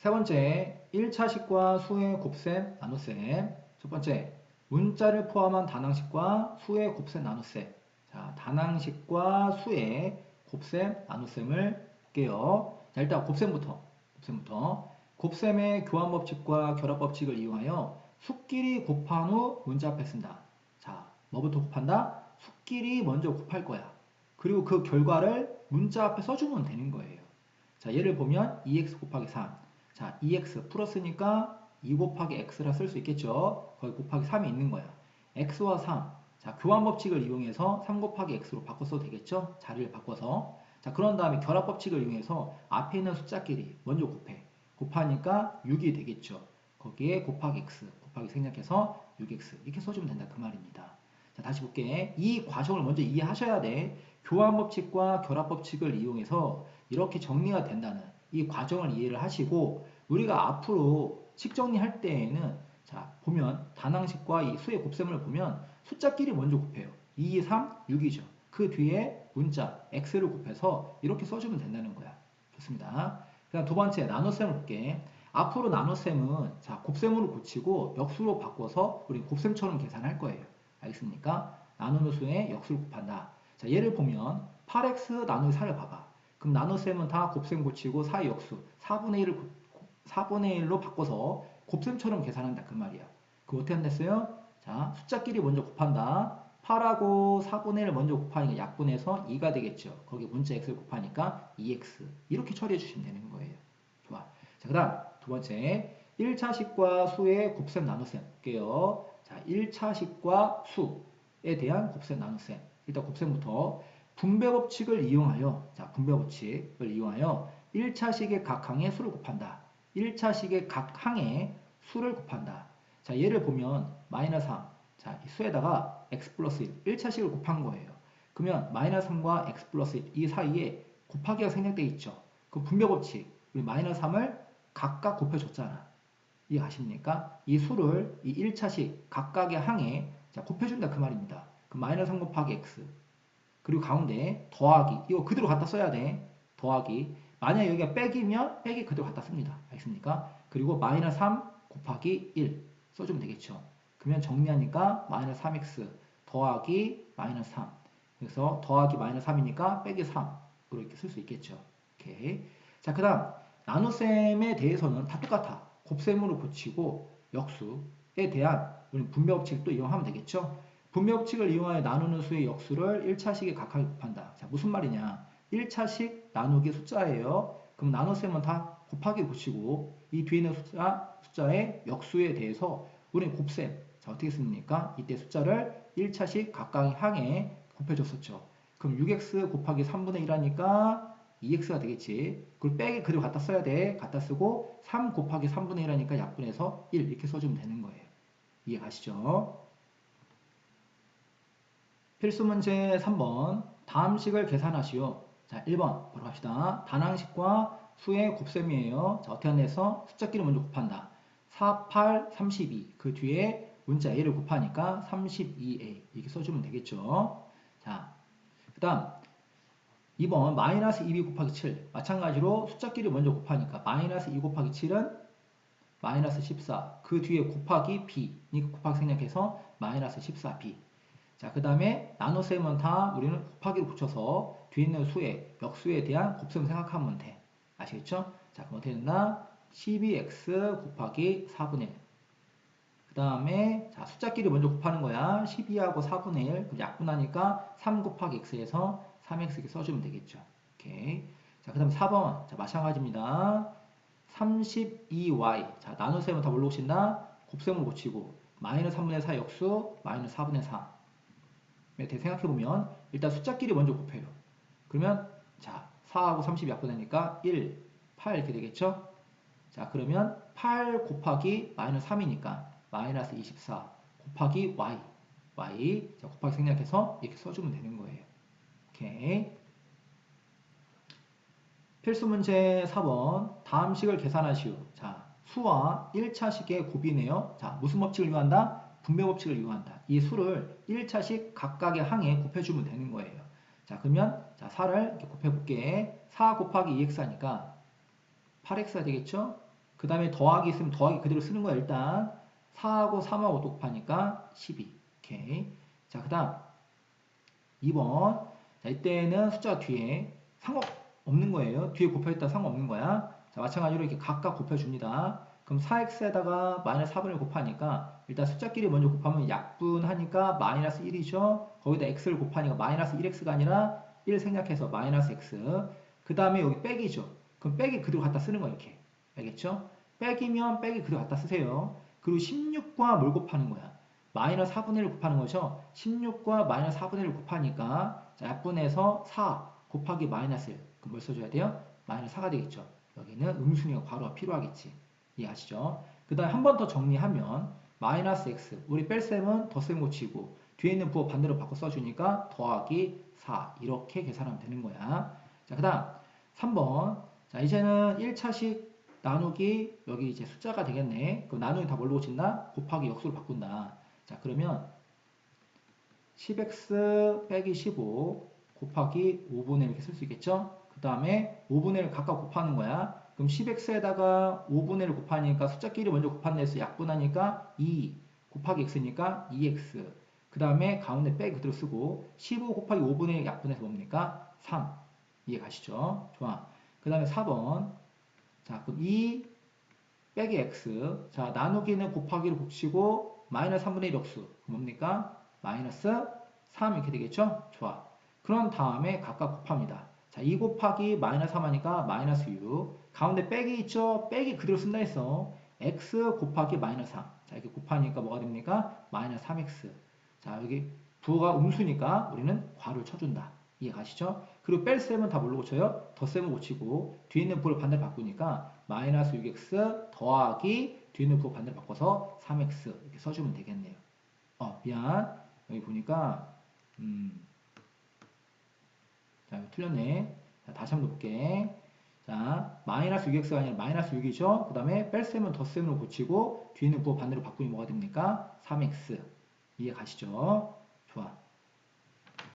세 번째, 1차식과 수의 곱셈, 나눗셈. 첫 번째, 문자를 포함한 단항식과 수의 곱셈, 나눗셈. 자, 단항식과 수의 곱셈, 나눗셈을 볼게요. 자, 일단 곱셈부터. 곱셈부터. 곱셈의 교환 법칙과 결합 법칙을 이용하여 수끼리 곱한 후 문자 앞에 쓴다. 자, 뭐부터 곱한다? 수끼리 먼저 곱할 거야. 그리고 그 결과를 문자 앞에 써주면 되는 거예요. 자, 예를 보면 2x 곱하기 3. 자, 2x 플러스니까 2 곱하기 x라 쓸 수 있겠죠. 거기 곱하기 3이 있는 거야. x와 3. 자, 교환 법칙을 이용해서 3 곱하기 x로 바꿔서도 되겠죠. 자리를 바꿔서. 자, 그런 다음에 결합 법칙을 이용해서 앞에 있는 숫자끼리 먼저 곱해. 곱하니까 6이 되겠죠. 거기에 곱하기 x, 곱하기 생략해서 6x 이렇게 써주면 된다 그 말입니다. 자, 다시 볼게. 이 과정을 먼저 이해하셔야 돼. 교환 법칙과 결합 법칙을 이용해서 이렇게 정리가 된다는 이 과정을 이해를 하시고 우리가 앞으로 식 정리할 때에는 자 보면 단항식과 이 수의 곱셈을 보면 숫자끼리 먼저 곱해요. 2, 2, 3, 6이죠. 그 뒤에 문자 x를 곱해서 이렇게 써주면 된다는 거야. 좋습니다. 그다음 두 번째 나눗셈을 볼게. 앞으로 나눗셈은 자 곱셈으로 고치고 역수로 바꿔서 우리 곱셈처럼 계산할 거예요. 알겠습니까? 나누는 수에 역수를 곱한다. 자 예를 보면 8x 나누기 4를 봐봐. 그럼 나눗셈은 다 곱셈 고치고 4의 역수 4분의 1을 4분의 1로 바꿔서 곱셈처럼 계산한다 그 말이야. 그 어떻게 한댔어요? 자 숫자끼리 먼저 곱한다. 8하고 4분의 1을 먼저 곱하니까 약분해서 2가 되겠죠. 거기 문자 x를 곱하니까 2x 이렇게 처리해 주시면 되는 거예요. 좋아. 자, 그 다음 두 번째 1차식과 수의 곱셈 나눗셈 볼게요. 자, 1차식과 수에 대한 곱셈 나눗셈 일단 곱셈부터 분배 법칙을 이용하여 자, 분배 법칙을 이용하여 1차식의 각 항에 수를 곱한다. 1차식의 각 항에 수를 곱한다. 자, 예를 보면 마이너스 3. 자, 이 수에다가 x 플러스 1, 1차식을 곱한 거예요. 그러면 마이너스 3과 x 플러스 1, 이 사이에 곱하기가 생략되어 있죠. 그 분배 법칙, 우리 마이너스 3을 각각 곱해줬잖아. 이해가십니까? 이 수를 이 1차식 각각의 항에 자, 곱해준다 그 말입니다. 그 마이너스 3 곱하기 x 그리고 가운데 더하기 이거 그대로 갖다 써야 돼. 더하기 만약 여기가 빼기면 빼기 그대로 갖다 씁니다. 알겠습니까? 그리고 마이너스 3 곱하기 1 써주면 되겠죠. 그러면 정리하니까 마이너스 3x 더하기 마이너스 3 그래서 더하기 마이너스 3이니까 빼기 3으로 이렇게 쓸 수 있겠죠. 오케이. 자, 그 다음 나눗셈에 대해서는 다 똑같아. 곱셈으로 고치고 역수에 대한 우리 분배 법칙도 이용하면 되겠죠. 분배 법칙을 이용하여 나누는 수의 역수를 1차식에 각하게 곱한다. 자, 무슨 말이냐? 1차식 나누기 숫자예요. 그럼 나눗셈은 다 곱하기 고치고 이 뒤에 있는 숫자, 숫자의 역수에 대해서 우리는 곱셈. 자, 어떻게 씁니까? 이때 숫자를 1차식 각각 향해 곱해줬었죠. 그럼 6x 곱하기 3분의 1 하니까 2x가 되겠지. 그걸 빼기 그대로 갖다 써야 돼. 갖다 쓰고 3 곱하기 3분의 1 하니까 약분해서 1 이렇게 써주면 되는 거예요. 이해 가시죠? 필수 문제 3번 다음 식을 계산하시오. 자 1번 보러 갑시다. 단항식과 수의 곱셈이에요. 자 어떻게 하내서 숫자끼리 먼저 곱한다. 4, 8, 32. 그 뒤에 문자 a를 곱하니까 32a 이렇게 써주면 되겠죠. 자, 그 다음 2번 마이너스 2b 곱하기 7 마찬가지로 숫자끼리 먼저 곱하니까 마이너스 2 곱하기 7은 마이너스 14. 그 뒤에 곱하기 b. 니까 곱하기 생략해서 마이너스 14b. 자, 그 다음에 나눗셈은 다 우리는 곱하기를 붙여서 뒤에 있는 수의 역수에 대한 곱셈 생각하면 돼. 아시겠죠? 자, 그럼 어떻게 된다? 12x 곱하기 4분의 1. 그 다음에 자 숫자끼리 먼저 곱하는 거야. 12하고 4분의 1. 그럼 약분하니까 3 곱하기 x에서 3x 이렇게 써주면 되겠죠. 오케이. 자, 그 다음 4번. 자, 마찬가지입니다. 32y. 자, 나눗셈은 다 뭘로 고친다? 곱셈으로 고치고. 마이너스 3분의 4 역수, 마이너스 4분의 4. 이렇게 생각해보면 일단 숫자끼리 먼저 곱해요. 그러면 자 4하고 30 약분하니까 1, 8 이렇게 되겠죠? 자 그러면 8 곱하기 마이너스 3이니까 마이너스 24 곱하기 y y 자 곱하기 생략해서 이렇게 써주면 되는 거예요. 오케이 필수 문제 4번 다음 식을 계산하시오. 자 수와 1차식의 곱이네요. 자 무슨 법칙을 이용한다? 분배 법칙을 이용한다. 이 수를 1차식 각각의 항에 곱해주면 되는 거예요. 자, 그러면 자 4를 이렇게 곱해볼게. 4 곱하기 2x 하니까 8x가 되겠죠? 그 다음에 더하기 있으면 더하기 그대로 쓰는 거야 일단. 4하고 3하고 또 곱하니까 12 오케이. 자 그 다음. 2번. 자 이때는 숫자 뒤에 상관없는 거예요. 뒤에 곱해있다 상관없는 거야. 자 마찬가지로 이렇게 각각 곱해줍니다. 그럼 4x에다가 마이너스 4분을 곱하니까 일단 숫자끼리 먼저 곱하면 약분하니까 마이너스 1이죠 거기다 x를 곱하니까 마이너스 1x가 아니라 1 생략해서 마이너스 x 그 다음에 여기 빼기죠 그럼 빼기 그대로 갖다 쓰는 거야 이렇게 알겠죠? 빼기면 빼기 그대로 갖다 쓰세요. 그리고 16과 뭘 곱하는 거야? 마이너스 4분의 1을 곱하는 거죠. 16과 마이너스 4분의 1을 곱하니까 자, 약분해서 4 곱하기 마이너스 1. 그럼 뭘 써줘야 돼요? 마이너스 4가 되겠죠. 여기는 음수니까 괄호가 필요하겠지. 이해하시죠? 그 다음에 한 번 더 정리하면 마이너스 x 우리 뺄셈은 덧셈 고치고 뒤에 있는 부호 반대로 바꿔 써주니까 더하기 4 이렇게 계산하면 되는 거야. 자, 그 다음 3번 자 이제는 1차식 나누기 여기 이제 숫자가 되겠네. 그럼 나누기 다 뭘로 고친다? 곱하기 역수로 바꾼다. 자 그러면 10x 빼기 15 곱하기 5분의 1 이렇게 쓸 수 있겠죠? 그 다음에 5분의 1 각각 곱하는 거야. 그럼 10x에다가 5분의 1 곱하니까 숫자끼리 먼저 곱한다 서 약분하니까 2 곱하기 x니까 2x 그 다음에 가운데 빼기 그대로 쓰고 15 곱하기 5분의 1 약분해서 뭡니까? 3 이해 가시죠? 좋아. 그 다음에 4번 자, 그럼 2 빼기 x. 자, 나누기는 곱하기를 붙이고 마이너스 3분의 1 역수. 뭡니까? 마이너스 3 이렇게 되겠죠? 좋아. 그런 다음에 각각 곱합니다. 자, 2 곱하기 마이너스 3 하니까 마이너스 6. 가운데 빼기 있죠? 빼기 그대로 쓴다 했어. x 곱하기 마이너스 3. 자, 이렇게 곱하니까 뭐가 됩니까? 마이너스 3x. 자, 여기 부호가 음수니까 우리는 괄호를 쳐준다. 이해 가시죠? 그리고 뺄셈은 다 뭘로 고쳐요? 덧셈을 고치고 뒤에 있는 부호를 반대로 바꾸니까 마이너스 6x 더하기 뒤에 있는 부호 반대로 바꿔서 3x 이렇게 써주면 되겠네요. 어 미안 여기 보니까 음, 자 틀렸네. 자, 다시 한번 볼게. 자 마이너스 6x가 아니라 마이너스 6이죠. 그 다음에 뺄셈은 덧셈으로 고치고 뒤에 있는 부호 반대로 바꾸니 뭐가 됩니까? 3x 이해 가시죠? 좋아.